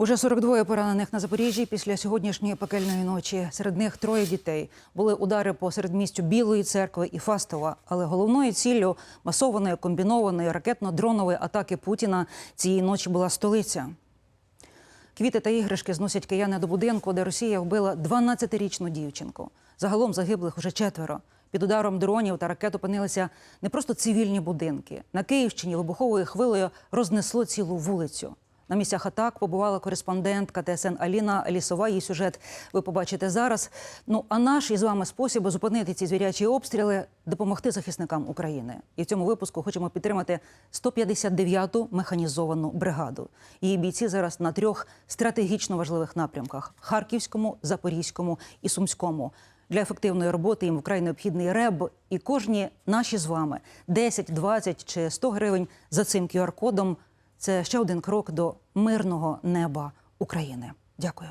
Уже 42 поранених на Запоріжжі після сьогоднішньої пекельної ночі. Серед них троє дітей. Були удари по середмістю Білої церкви і Фастова. Але головною ціллю масованої комбінованої ракетно-дронової атаки Путіна цієї ночі була столиця. Квіти та іграшки зносять кияни до будинку, де Росія вбила 12-річну дівчинку. Загалом загиблих уже четверо. Під ударом дронів та ракет опинилися не просто цивільні будинки. На Київщині вибуховою хвилею рознесло цілу вулицю. На місцях атак побувала кореспондентка ТСН Аліна Лісова. Її сюжет ви побачите зараз. Ну а наш із вами спосіб зупинити ці звірячі обстріли допомогти захисникам України. І в цьому випуску хочемо підтримати 159-ту механізовану бригаду. Її бійці зараз на трьох стратегічно важливих напрямках: Харківському, Запорізькому і Сумському. Для ефективної роботи їм вкрай необхідний реб, і кожні наші з вами 10, 20 чи 100 гривень за цим QR-кодом – це ще один крок до мирного неба України. Дякую.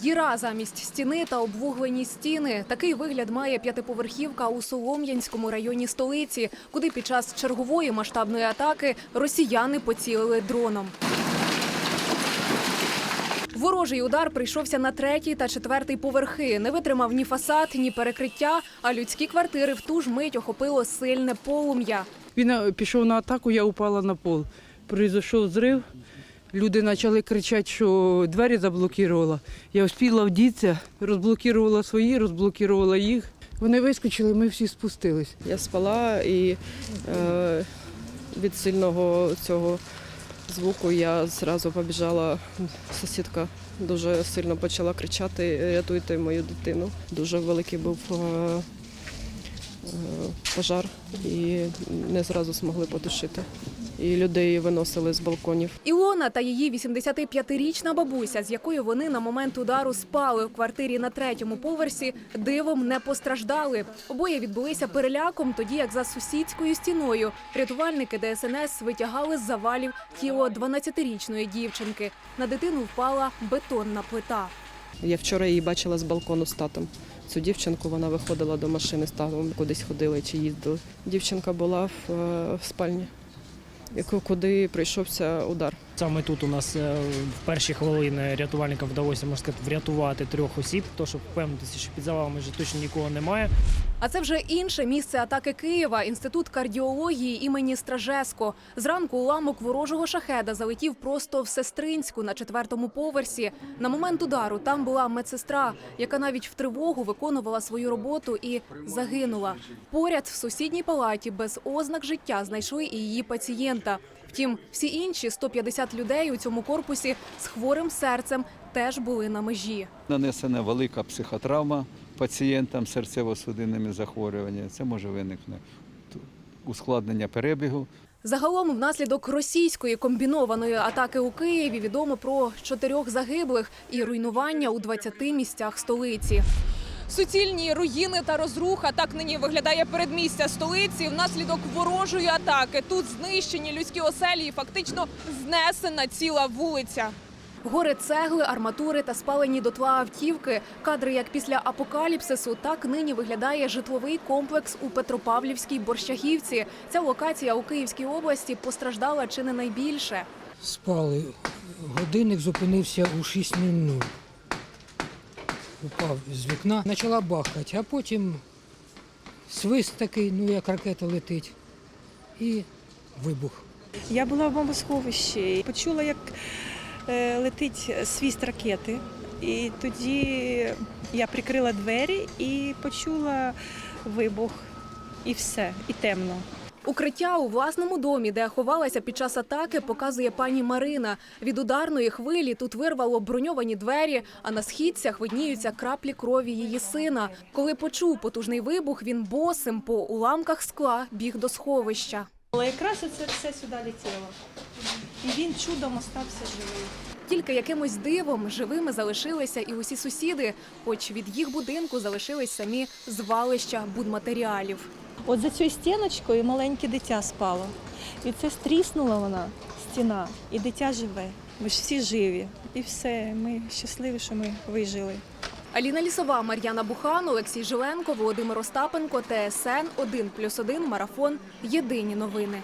Діра замість стіни та обвуглені стіни. Такий вигляд має п'ятиповерхівка у Солом'янському районі столиці, куди під час чергової масштабної атаки росіяни поцілили дроном. Ворожий удар прийшовся на третій та четвертий поверхи. Не витримав ні фасад, ні перекриття, а людські квартири в ту ж мить охопило сильне полум'я. Він е, пішов на атаку, я упала на пол. Произойшов зрив. Люди почали кричати, що двері заблокувала. Я встигла вдітися, розблокувала свої, розблокувала їх. Вони вискочили, ми всі спустились. Я спала і е, від сильного цього звуку я зразу побіжала. Сусідка дуже сильно почала кричати Рятуйте мою дитину. Дуже великий був е, е, пожар і не зразу змогли потушити. І людей виносили з балконів. Ілона та її 85-річна бабуся, з якою вони на момент удару спали в квартирі на третьому поверсі, дивом не постраждали. Обоє відбулися переляком, тоді як за сусідською стіною рятувальники ДСНС витягали з завалів тіло 12-річної дівчинки. На дитину впала бетонна плита. Я вчора її бачила з балкону з татом. Цю дівчинку вона виходила до машини з татом, кудись ходили чи їздили. Дівчинка була в, е, в спальні, куди прийшовся удар. Саме тут у нас е, в перші хвилини рятувальникам вдалося можна сказати, врятувати трьох осіб, то щоб впевнитися, що під завалами вже точно нікого немає. А це вже інше місце атаки Києва, інститут кардіології імені Стражеско. Зранку уламок ворожого шахеда залетів просто в сестринську на четвертому поверсі. На момент удару там була медсестра, яка навіть в тривогу виконувала свою роботу і загинула. Поряд в сусідній палаті без ознак життя знайшли і її пацієнта. Втім, всі інші 150 людей у цьому корпусі з хворим серцем теж були на межі. Нанесена велика психотравма пацієнтам серцево-судинними захворюваннями. Це може виникнути ускладнення перебігу. Загалом, внаслідок російської комбінованої атаки у Києві відомо про чотирьох загиблих і руйнування у 20 місцях столиці. Суцільні руїни та розруха так нині виглядає передмістя столиці. Внаслідок ворожої атаки тут знищені людські оселі і фактично знесена ціла вулиця. Гори цегли, арматури та спалені дотла автівки. Кадри як після апокаліпсису, так нині виглядає житловий комплекс у Петропавлівській Борщагівці. Ця локація у Київській області постраждала чи не найбільше. Спали. Годинник зупинився у 6.00. Упав з вікна, почала бахкати, а потім свист такий, ну як ракета летить, і вибух. Я була в бомбосховищі, почула, як летить свіст ракети. І тоді я прикрила двері і почула вибух, і все, і темно. Укриття у власному домі, де ховалася під час атаки, показує пані Марина. Від ударної хвилі тут вирвало броньовані двері, а на східцях видніються краплі крові її сина. Коли почув потужний вибух, він босим по уламках скла біг до сховища. Але якраз це все сюди летіло. І він чудом остався живий. Тільки якимось дивом живими залишилися і усі сусіди, хоч від їх будинку залишились самі звалища будматеріалів. От за цією стіночкою маленьке дитя спало. І це стріснула вона, стіна, і дитя живе. Ми ж всі живі. І все. Ми щасливі, що ми вижили. Аліна Лісова, Мар'яна Бухан, Олексій Жиленко, Володимир Остапенко, ТСН 1+,1, Марафон. Єдині новини.